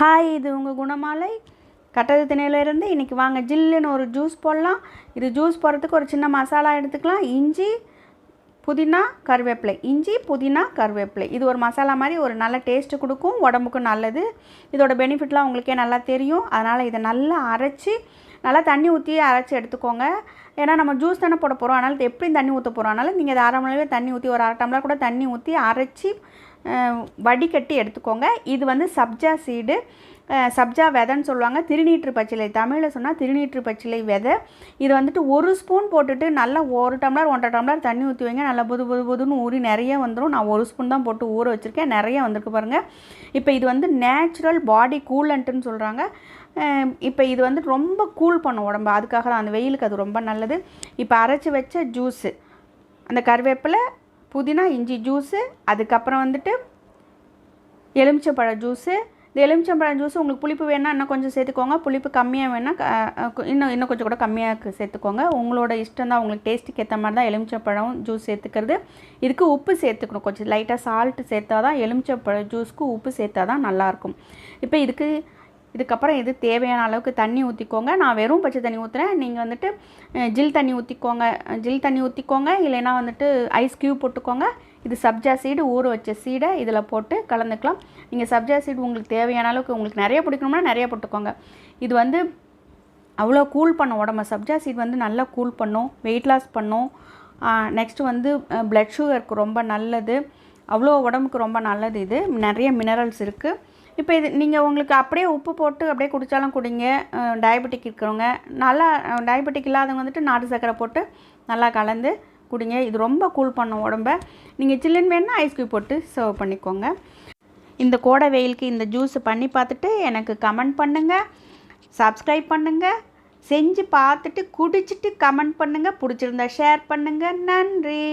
Hi இது உங்கள் குணமாலை. கட்டது திணையிலேருந்து இன்றைக்கி வாங்க ஜில்லுன்னு ஒரு ஜூஸ் போடலாம். இது ஜூஸ் போடுறதுக்கு ஒரு சின்ன மசாலா எடுத்துக்கலாம். இஞ்சி புதினா கருவேப்பிலை. இஞ்சி புதினா கருவேப்பிலை. இது ஒரு மசாலா மாதிரி ஒரு நல்ல டேஸ்ட்டு கொடுக்கும். உடம்புக்கும் நல்லது. இதோட பெனிஃபிட்லாம் உங்களுக்கே நல்லா தெரியும். அதனால் இதை நல்லா அரைச்சி நல்லா தண்ணி ஊற்றி அரைச்சி எடுத்துக்கோங்க. ஏன்னா நம்ம ஜூஸ் தானே போட போகிறோம் அதனால் எப்படியும் தண்ணி ஊற்ற போகிறோம் அதனால் நீங்கள் இதை அரை மணிவே தண்ணி ஊற்றி ஒரு அரை டம்ளர் கூட தண்ணி ஊற்றி அரைச்சி வடிகட்டி எடுத்துக்கோங்க. இது வந்து சப்ஜா சீடு. சப்ஜா விதைன்னு சொல்லுவாங்க. திருநீற்று பச்சிலை. தமிழில் சொன்னால் திருநீற்று பச்சிலை விதை. இது வந்துட்டு ஒரு ஸ்பூன் போட்டுட்டு நல்லா ஒரு டம்ளர் ஒன்றரை டம்ளர் தண்ணி ஊற்றி வைங்க. நல்லா புது புது புதுன்னு ஊறி நிறைய வந்துடும் நான் ஒரு ஸ்பூன் தான் போட்டு ஊற வச்சுருக்கேன். நிறைய வந்திருக்கு பாருங்கள் இப்போ இது வந்து நேச்சுரல் பாடி கூலண்ட்டுன்னு சொல்கிறாங்க இப்போ இது வந்து ரொம்ப கூல் பண்ணும் உடம்பு. அதுக்காக தான். அந்த வெயிலுக்கு அது ரொம்ப நல்லது. இப்போ அரைச்சி வச்ச ஜூஸு. அந்த கருவேப்பிலை புதினா இஞ்சி ஜூஸு அதுக்கப்புறம் வந்துட்டு எலுமிச்சம்பழ ஜூஸு இந்த எலுமிச்சம்பழம் ஜூஸ் உங்களுக்கு புளிப்பு வேணால் இன்னும் கொஞ்சம் சேர்த்துக்கோங்க. புளிப்பு கம்மியாக வேணால் இன்னும் இன்னும் கொஞ்சம் கூட கம்மியாக சேர்த்துக்கோங்க. உங்களோட இஷ்டம் தான் உங்களுக்கு டேஸ்ட்டுக்கு ஏற்ற மாதிரி தான் எலுமிச்சப்பழம் ஜூஸ் சேர்த்துக்கிறது. இதுக்கு உப்பு சேர்த்துக்கணும். கொஞ்சம் லைட்டாக சால்ட்டு சேர்த்தா தான் எலுமிச்சம்பழ ஜூஸ்க்கு உப்பு சேர்த்தா தான் நல்லாயிருக்கும் இப்போ இதுக்கு இதுக்கப்புறம் இது தேவையான அளவுக்கு தண்ணி ஊற்றிக்கோங்க நான் வெறும் பச்சை தண்ணி ஊற்றுறேன் நீங்கள் வந்துட்டு ஜில் தண்ணி ஊற்றிக்கோங்க ஜில் தண்ணி ஊற்றிக்கோங்க இல்லைன்னா வந்துட்டு ஐஸ் க்யூப் போட்டுக்கோங்க. இது சப்ஜா சீடு ஊற வச்ச சீடை இதில் போட்டு கலந்துக்கலாம். நீங்கள் சப்ஜா சீடு உங்களுக்கு தேவையான அளவுக்கு உங்களுக்கு நிறைய பிடிக்கணும்னா நிறைய போட்டுக்கோங்க. இது வந்து அவ்வளோ கூல் பண்ணும் உடம்ப. சப்ஜா சீட் வந்து நல்லா கூல் பண்ணும். வெயிட் லாஸ் பண்ணும். நெக்ஸ்ட்டு வந்து பிளட் சுகருக்கு ரொம்ப நல்லது. அவ்வளோ உடம்புக்கு ரொம்ப நல்லது இது. நிறைய மினரல்ஸ் இருக்குது இப்போ இது நீங்கள் உங்களுக்கு அப்படியே உப்பு போட்டு அப்படியே குடித்தாலும் குடிங்க. டயபெட்டிக் இருக்கிறவங்க. நல்லா டயபெட்டிக் இல்லாதவங்க வந்துட்டு நாட்டு சர்க்கரை போட்டு நல்லா கலந்து குடிங்க. இது ரொம்ப கூல் பண்ணும் உடம்ப. நீங்கள் சில்லுன்னு வேணுன்னா ஐஸ் க்யூப் போட்டு சர்வ் பண்ணிக்கோங்க. இந்த கோடை வெயிலுக்கு இந்த ஜூஸ் பண்ணி பார்த்துட்டு எனக்கு கமெண்ட் பண்ணுங்கள் சப்ஸ்கிரைப் பண்ணுங்கள் செஞ்சு பார்த்துட்டு குடிச்சிட்டு கமெண்ட் பண்ணுங்கள் பிடிச்சிருந்தா ஷேர் பண்ணுங்கள் நன்றி.